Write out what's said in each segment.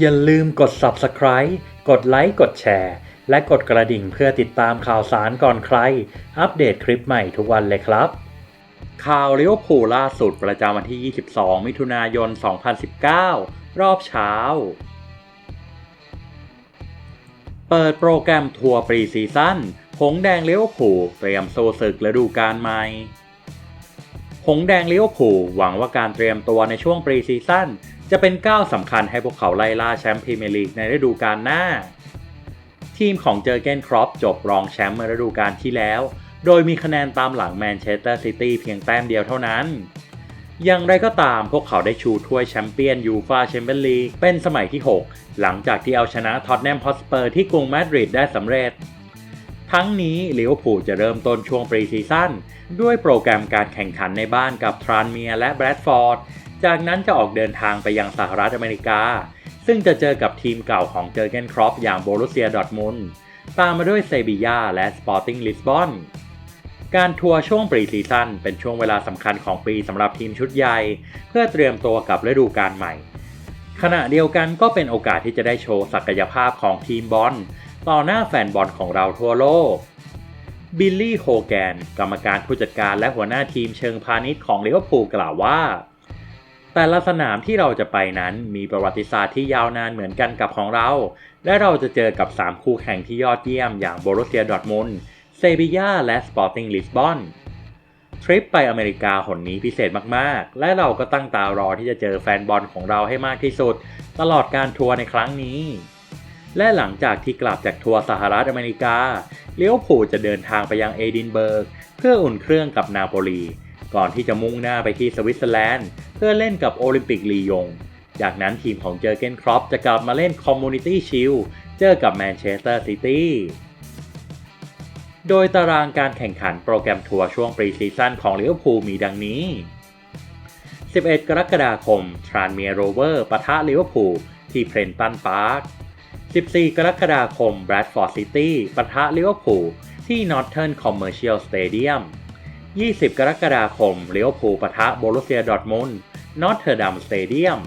อย่าลืมกด subscribe กดไลค์กดแชร์ และกดกระดิ่งเพื่อติดตามข่าวสารก่อนใคร อัปเดตคลิปใหม่ทุกวันเลยครับ ข่าวเลี้ยวผูลล่าสุดประจำวันที่ 22 มิถุนายน 2019 รอบเช้า เปิดโปรแกรมทัวร์ปรีซีซั่นหงแดงเลี้ยวผูเตรียมโซศึกฤดูกาลใหม่หงแดงเลี้ยวผูหวังว่าการเตรียมตัวในช่วงปรีซีซั่น จะเป็นก้าวสำคัญให้พวกเขาไล่ล่าแชมป์พรีเมียร์ลีกในฤดูกาลหน้า ทีมของเจอเกนครอปจบรองแชมป์เมื่อฤดูกาลที่แล้ว โดยมีคะแนนตามหลังแมนเชสเตอร์ซิตี้เพียงแต้มเดียวเท่านั้นอย่างไรก็ตามพวกเขาได้ชูถ้วยแชมเปี้ยนยูฟาแชมเปี้ยนลีกเป็นสมัยที่ 6 หลังจากที่เอาชนะท็อตแนมฮอสเปอร์ที่กรุงมาดริดได้สำเร็จ ทั้งนี้ลิเวอร์พูลจะเริ่มต้นช่วงปรีซีซั่นด้วยโปรแกรมการแข่งขันในบ้านกับทรานเมียและแบรดฟอร์ด จากนั้นจะออกเดินทางไปยังสหรัฐอเมริกา ซึ่งจะเจอกับทีมเก่าของเจอเกนครอปอย่างโบรุเซียดอร์ทมุนตามมาด้วยเซบียาและสปอร์ติ้งลิสบอนการทัวร์ช่วงปรีซีซั่นเป็นช่วงเวลาสำคัญของปีสำหรับทีมชุดใหญ่ เพื่อเตรียมตัวกับฤดูกาลใหม่ ขณะเดียวกันก็เป็นโอกาสที่จะได้โชว์ศักยภาพของทีมบอลต่อหน้าแฟนบอลของเราทั่วโลก บิลลี่โฮแกน กรรมการผู้จัดการและหัวหน้าทีมเชิงพาณิชย์ของลิเวอร์พูลกล่าวว่า แต่ละสนามที่เราจะไปนั้นมีประวัติศาสตร์ที่ยาวนานเหมือนกันกับของเรา และเราจะเจอกับ 3 คู่แข่งที่ยอดเยี่ยมอย่างโบรุเซียดอร์ทมุนเซบียาและสปอร์ติ้งลิสบอนทริปไปอเมริกาหนนี้พิเศษมากๆ และเราก็ตั้งตารอที่จะเจอแฟนบอลของเราให้มากที่สุด ตลอดการทัวร์ในครั้งนี้ และหลังจากที่กลับจากทัวร์สหรัฐอเมริกา เลี้ยวผูจะเดินทางไปยังเอดินเบิร์ก เพื่ออุ่นเครื่องกับนาโปลี ก่อนที่จะมุ่งหน้าไปที่สวิตเซอร์แลนด์เพื่อเล่นกับโอลิมปิกลียง จากนั้นทีมของเจอเกนครอปจะกลับมาเล่นคอมมูนิตี้ชิลเจอกับแมนเชสเตอร์ซิตี้โดยตารางการแข่งขันโปรแกรมทัวร์ช่วงปรีซีซั่นของลิเวอร์พูลมีดังนี้ 11 กรกฎาคม ทรานเมียโรเวอร์ปะทะลิเวอร์พูลที่เพรนตันพาร์ค 14 กรกฎาคม แบรดฟอร์ดซิตี้ปะทะลิเวอร์พูลที่ Northern Commercial Stadium 20 กรกฎาคมเลิเวภูปะทะโบรุเซียดอร์ทมุนนอตเทอร์ดัมสเตเดียม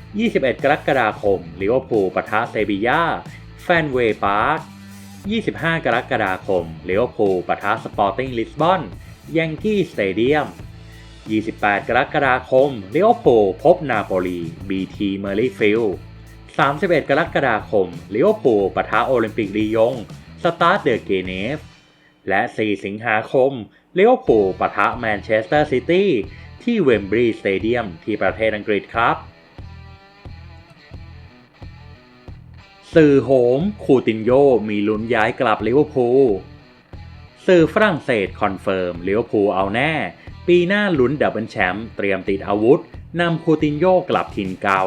21 กรกฎาคมลิเวอร์พูลปะทะเซบียาแฟนเวย์พาร์ค 25 กรกฎาคมลิเวอร์พูลปะทะสปอร์ติ้งลิสบอนยังกี้สเตเดียม 28 กรกฎาคมลิเวอร์พูลพบนาโปลีบีทีเมอร์ลีฟิลด์31 กรกฎาคมลิเวอร์พูลปะทะโอลิมปิกลียง สตาร์เดอเกเนฟ และ 4 สิงหาคม เลิเวอร์พูปะทะแมนเชสเตอร์ซิตี้ที่เวมบรีย์สเตเดียมที่ประเทศอังกฤษครับ สื่อโหมคูตินโยมีลุ้นย้ายกลับลิเวอร์พูลสื่อฝรั่งเศสคอนเฟิร์มลิเวอร์พูลเอาแน่ ปีหน้าลุ้นดับเบิลแชมป์เตรียมติดอาวุธนำคูตินโยกลับถิ่นเก่า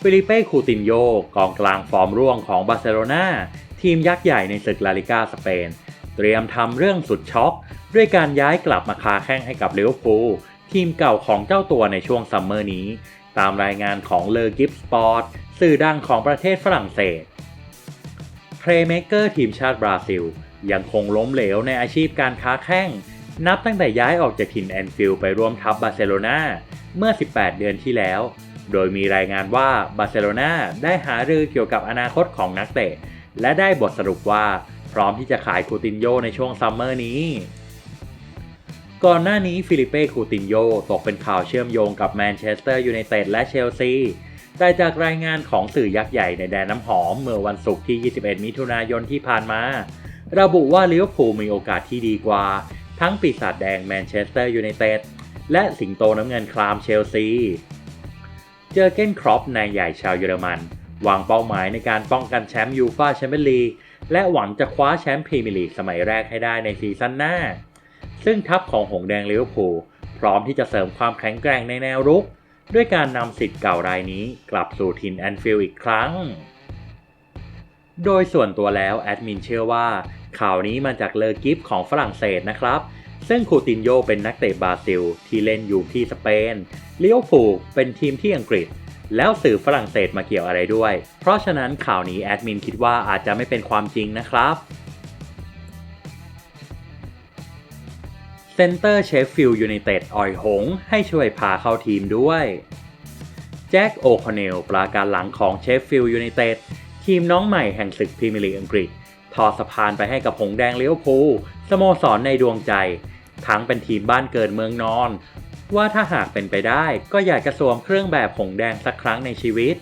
ฟิลิเป้คูตินโยกองกลางฟอร์มร่วงของบาร์เซโลนาทีมยักษ์ใหญ่ในศึกลาลิกาสเปน เตรียมทำเรื่องสุดช็อก ด้วยการย้ายกลับมาคาแข้งให้กับลิเวอร์พูลทีมเก่าของเจ้าตัวในช่วงซัมเมอร์นี้ ตามรายงานของเลอกิฟสปอร์ตสื่อดังของประเทศฝรั่งเศสเพลย์เมเกอร์ทีมชาติบราซิล ยังคงล้มเหลวในอาชีพการค้าแข้ง นับตั้งแต่ย้ายออกจากถิ่นแอนฟิลด์ไปร่วมทัพบาร์เซโลนาเมื่อ 18 เดือนที่แล้ว โดยมีรายงานว่าบาร์เซโลนาได้หารือเกี่ยวกับอนาคตของนักเตะ และได้บทสรุปว่า พร้อมที่จะขายคูตินโยในช่วงซัมเมอร์นี้ ก่อนหน้านี้ฟิลิเป้คูตินโยตกเป็นข่าวเชื่อมโยงกับแมนเชสเตอร์ยูไนเต็ดและเชลซีแต่จากรายงานของสื่อยักษ์ใหญ่ในแดนน้ำหอมเมื่อวันศุกร์ที่ 21 มิถุนายนที่ผ่านมา ระบุว่าลิเวอร์พูลมีโอกาสที่ดีกว่า ทั้งปีศาจแดงแมนเชสเตอร์ยูไนเต็ดและสิงโตน้ำเงินครามเชลซี เจอเกนครอปนายใหญ่ชาวเยอรมัน วางเป้าหมายในการป้องกันแชมป์ยูฟ่าแชมเปี้ยนลีกและหวังจะคว้าแชมป์พรีเมียร์ลีกสมัยแรกให้ได้ในซีซั่นหน้า ซึ่งทัพของหงแดงลิเวอร์พูลพร้อมที่จะเสริมความแข็งแกร่งในแนวรุก ด้วยการนำสิทธิ์เก่ารายนี้กลับสู่ถิ่นแอนฟิลด์อีกครั้ง โดยส่วนตัวแล้วแอดมินเชื่อว่า ข่าวนี้มาจากเลอกิฟของฝรั่งเศสนะครับ ซึ่งคูตินโยเป็นนักเตะบราซิล ที่เล่นอยู่ที่สเปนลิเวอร์พูลเป็นทีมที่อังกฤษ แล้วสื่อฝรั่งเศสมาเกี่ยวอะไรด้วย เพราะฉะนั้นข่าวนี้แอดมินคิดว่าอาจจะไม่เป็นความจริงนะครับเซนเตอร์เชฟฟิลด์ยูไนเต็ดอ่อยหง ให้ช่วยพาเข้าทีมด้วยแจ็คโอคอนเนลปราการหลังของเชฟฟิลด์ยูไนเต็ดทีมน้องใหม่แห่งศึกพรีเมียร์ลีกอังกฤษทอสะพานไปให้กับหงแดงเลี้ยวภูลสโมสรในดวงใจ ทั้งเป็นทีมบ้านเกิดเมืองนอน ว่าถ้าหากเป็นไปได้ก็อยากจะสวมเครื่องแบบหงแดงสักครั้งในชีวิต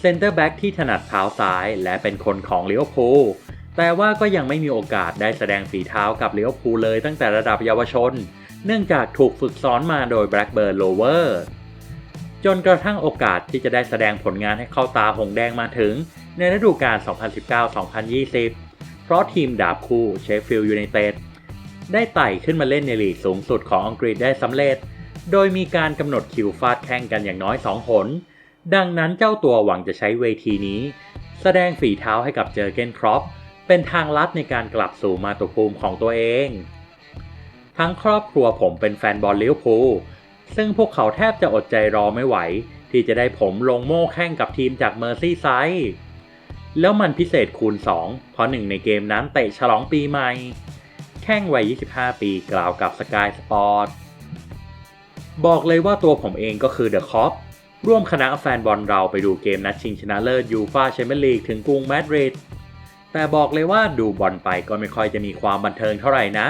เซนเตอร์แบ็กที่ถนัดเท้าซ้ายและเป็นคนของเลี้ยวภูแต่ว่าก็ยังไม่มีโอกาสได้แสดงฝีเท้ากับเลี้ยวภูเลยตั้งแต่ระดับเยาวชน เนื่องจากถูกฝึกซ้อนมาโดย Blackburn Rover จนกระทั่งโอกาสที่จะได้แสดงผลงานให้เข้าตาหงแดงมาถึง ในฤดูกาล 2019-2020 เพราะทีมดาบคู่เชฟฟิลด์ยูไนเต็ด ได้ไต่ขึ้นมาเล่นในลีกสูงสุดของอังกฤษได้สำเร็จ โดยมีการกำหนดคิวฟาดแข่งกันอย่างน้อย2หน ดังนั้นเจ้าตัวหวังจะใช้เวทีนี้ แสดงฝีเท้าให้กับเจอเกนครอปเป็นทางลัดในการกลับสู่มาตุภูมิของตัวเอง ทั้งครอบครัวผมเป็นแฟนบอลลิเวอร์พูลซึ่งพวกเขาแทบจะอดใจรอไม่ไหว ที่จะได้ผมลงโม่แข่งกับทีมจากเมอร์ซี่ไซด์แล้วมันพิเศษคูณ 2 เพราะหนึ่งในเกมนั้นเตะฉลองปีใหม่ แข่งวัย 25 ปีกล่าวกับสกายสปอร์ตบอกเลยว่าตัวผมเองก็คือเดอะคอปร่วมคณะแฟนบอลเราไปดูเกมนัดชิงชนะเลิศยูฟาแชมเปี้ยนลีกถึงกรุงมาดริดแต่บอกเลยว่าดูบอลไปก็ไม่ค่อยจะมีความบันเทิงเท่าไหร่นะ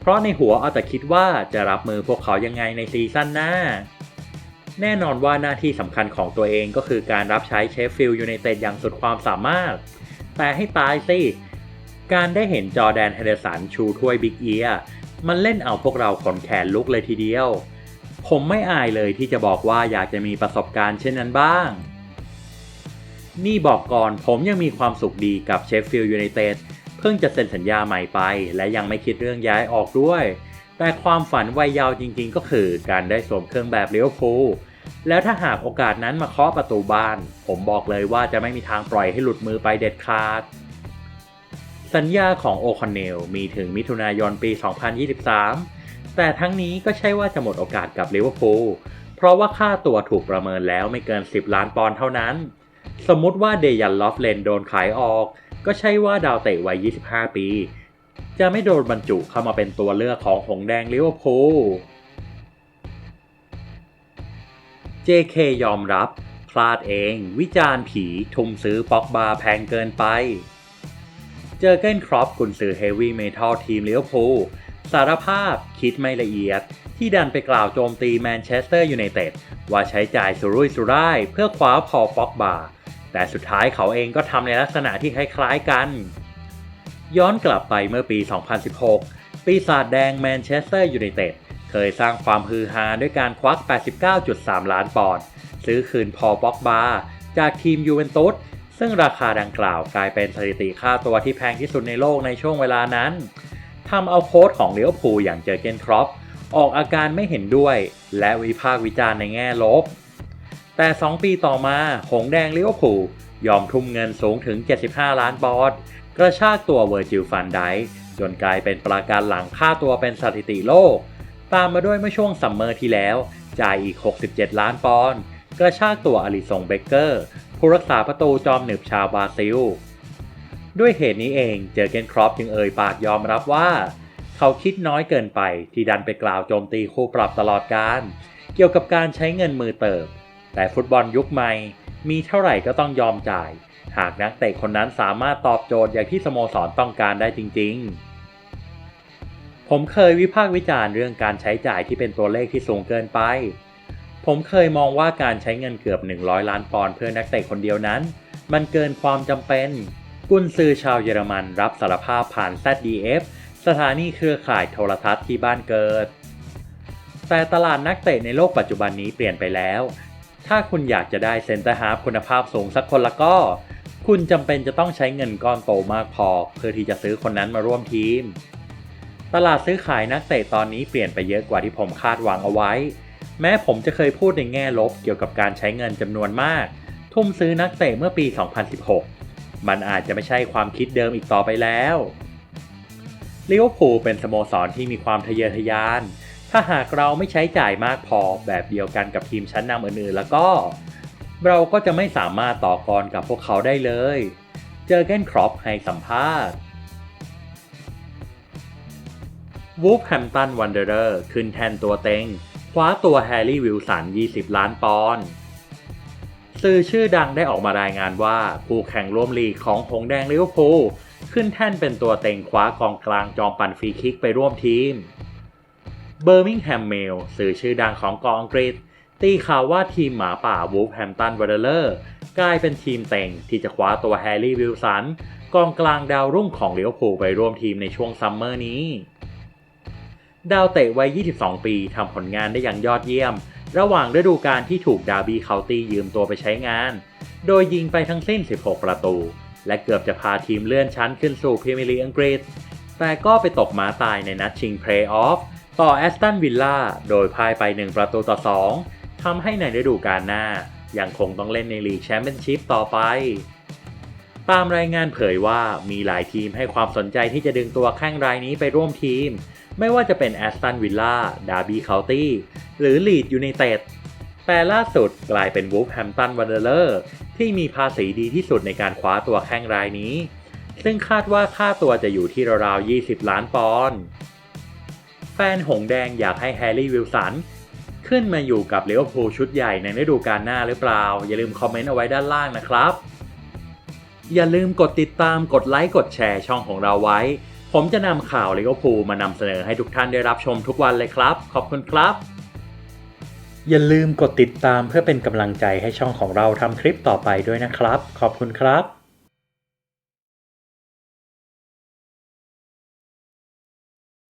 เพราะในหัวเอาแต่คิดว่าจะรับมือพวกเขายังไงในซีซั่นหน้า แน่นอนว่าหน้าที่สำคัญของตัวเองก็คือการรับใช้เชฟฟิลด์ยูไนเต็ดอย่างสุดความสามารถ แต่ให้ตายสิ การได้เห็นจอแดนเฮเดสันชูถ้วยบิ๊กเอียมันเล่นเอาพวกเราขนแขนลุกเลยทีเดียว ผมไม่อายเลยที่จะบอกว่าอยากจะมีประสบการณ์เช่นนั้นบ้าง นี่บอกก่อนผมยังมีความสุขดีกับเชฟฟิลด์ยูไนเต็ดเพิ่งจะเซ็นสัญญาใหม่ไป และยังไม่คิดเรื่องย้ายออกด้วย แต่ความฝันวัยเยาว์จริงๆ ก็คือการได้สวมเครื่องแบบเลี้ยวภูลแล้วถ้าหากโอกาสนั้นมาเคาะประตูบ้าน ผมบอกเลยว่าจะไม่มีทางปล่อยให้หลุดมือไปเด็ดขาด สัญญาของโอคอนเนลมีถึงมิถุนายนปี 2023 แต่ทั้งนี้ก็ใช่ว่าจะหมดโอกาสกับลิเวอร์พูล เพราะว่าค่าตัวถูกประเมินแล้วไม่เกิน 10 ล้านปอนด์เท่านั้น สมมุติว่าเดยันลอฟเลนโดนขายออก ก็ใช่ว่าดาวเตะวัย 25 ปี จะไม่โดนบรรจุเข้ามาเป็นตัวเลือกของหงแดงลิเวอร์พูล JK ยอมรับ พลาดเอง วิจารณ์ผี ทุ่มซื้อป็อกบาแพงเกินไป เจอเกนครอปกุนซือเฮฟวี่เมทัลทีมเลิเวพูลสารภาพคิดไม่ละเอียด ที่ดันไปกล่าวโจมตีแมนเชสเตอร์ยูไนเต็ดว่าใช้จ่ายสุรุ่ยสุร่ายเพื่อคว้าพอป็อกบา แต่สุดท้ายเขาเองก็ทำในลักษณะที่คล้ายๆกัน ย้อนกลับไปเมื่อปี 2016 ปีศาจแดงแมนเชสเตอร์ยูไนเต็ดเคยสร้างความฮือฮาด้วยการควัก 89.3 ล้านปอนด์ซื้อคืนพอป็อกบา จากทีมยูเวนตุส ซึ่งราคาดังกล่าวกลายเป็นสถิติค่าตัวที่แพงที่สุดในโลกในช่วงเวลานั้นทำเอาโค้ชของเลิเวพูอย่างเจอเกนครอปออกอาการไม่เห็นด้วย และวิพากษ์วิจารณ์ในแง่ลบ แต่ 2 ปีต่อมา หงแดงเลิเวอร์พูยอมทุ่มเงินสูงถึง 75 ล้านปอนด์กระชากตัวเวอร์จิลฟันไดจนกลายเป็นประการหลังค่าตัวเป็นสถิติโลก ตามมาด้วยเมื่อช่วงซัมเมอร์ที่แล้ว จ่ายอีก 67 ล้านปอนด์กระชากตัวอลิซงเบเกอร์ ผู้รักษาประตูจอมหนึบชาวบราซิล ด้วยเหตุนี้เองเจอเกนครอปจึงเอ่ยปากยอมรับว่า เขาคิดน้อยเกินไปที่ดันไปกล่าวโจมตีคู่ปรับตลอดการ เกี่ยวกับการใช้เงินมือเติบ แต่ฟุตบอลยุคใหม่มีเท่าไหร่ก็ต้องยอมจ่าย หากนักเตะคนนั้นสามารถตอบโจทย์อย่างที่สโมสรต้องการได้จริง ๆ ผมเคยวิพากษ์วิจารณ์เรื่องการใช้จ่ายที่เป็นตัวเลขที่สูงเกินไป ผมเคยมองว่าการใช้เงินเกือบ 100 ล้านปอนด์เพื่อนักเตะคนเดียวนั้น มันเกินความจำเป็น กุนซือชาวเยอรมันรับสารภาพผ่าน ZDF สถานีเครือข่ายโทรทัศน์ที่บ้านเกิด แต่ตลาดนักเตะในโลกปัจจุบันนี้เปลี่ยนไปแล้ว ถ้าคุณอยากจะได้เซนเตอร์ฮาร์ฟคุณภาพสูงสักคนละก็ คุณจำเป็นจะต้องใช้เงินก้อนโตมากพอ เพื่อที่จะซื้อคนนั้นมาร่วมทีม ตลาดซื้อขายนักเตะตอนนี้เปลี่ยนไปเยอะกว่าที่ผมคาดหวังเอาไว้ แม้ผมจะเคยพูดในแง่ลบเกี่ยวกับการใช้เงินจำนวนมาก ทุ่มซื้อนักเตะเมื่อปี 2016 มันอาจจะไม่ใช่ความคิดเดิมอีกต่อไปแล้วลิเวอร์พูลเป็นสโมสรที่มีความทะเยอทะยาน ถ้าหากเราไม่ใช้จ่ายมากพอแบบเดียวกันกับทีมชั้นนำอื่นๆ แล้วก็ เราก็จะไม่สามารถต่อกรกับพวกเขาได้เลย เจอเกนครอปให้สัมภาษณ์วูฟแฮมตันวันเดอร์ขึ้นแทนตัวเต็ง คว้าตัวแฮร์รี่วิลสัน 20 ล้านปอนด์สื่อชื่อดังได้ออกมารายงานว่าคู่แข่งร่วมลีกของหงแดงลิเวอร์พูลขึ้นแท่นเป็นตัวเต็งคว้ากองกลางจอมปั่นฟรีคิกไปร่วมทีม เบอร์มิงแฮมเมลสื่อชื่อดังของกองอังกฤษ ตีข่าวว่าทีมหมาป่าวูฟแฮมตันวอร์เลอร์กลายเป็นทีมเต็งที่จะคว้าตัวแฮร์รี่วิลสันกองกลางดาวรุ่งของลิเวอร์พูลไปร่วมทีมในช่วงซัมเมอร์นี้ ดาวเตะวัย 22 ปีทำผลงานได้อย่างยอดเยี่ยม ระหว่างฤดูกาลที่ถูกดาร์บี้เคาน์ตี้ยืมตัวไปใช้งาน โดยยิงไปทั้งสิ้น 16 ประตู และเกือบจะพาทีมเลื่อนชั้นขึ้นสู่พรีเมียร์ลีกอังกฤษ แต่ก็ไปตกหมาตายในนัดชิงเพลย์ออฟต่อแอสตันวิลล่าโดยพ่ายไป 1 ประตูต่อ 2ทำให้ในฤดูกาลหน้ายังคงต้องเล่นในลีกแชมเปี้ยนชิพต่อไป ตามรายงานเผยว่ามีหลายทีมให้ความสนใจที่จะดึงตัวแข้งรายนี้ไปร่วมทีม ไม่ว่าจะเป็นแอสตันวิลล่าดาร์บี้เคานตี้หรือลีดยูไนเต็ดแต่ล่าสุดกลายเป็นวูฟแฮมตันวันเดอร์ที่มีภาษีดีที่สุดในการคว้าตัวแข้งรายนี้ ซึ่งคาดว่าค่าตัวจะอยู่ที่ราวๆ 20 ล้านปอนด์แฟนหงแดงอยากให้แฮร์รี่วิลสันขึ้นมาอยู่กับเลิเวอร์พูลชุดใหญ่ในฤดูกาลหน้าหรือเปล่า อย่าลืมคอมเมนต์เอาไว้ด้านล่างนะครับ อย่าลืมกดติดตามกดไลค์กดแชร์ช่องของเราไว้ ผมจะนำข่าวลิเวอร์พูลมานำเสนอให้ทุกท่านได้รับชมทุกวันเลยครับ ขอบคุณครับ อย่าลืมกดติดตามเพื่อเป็นกำลังใจให้ช่องของเราทำคลิปต่อไปด้วยนะครับ ขอบคุณครับ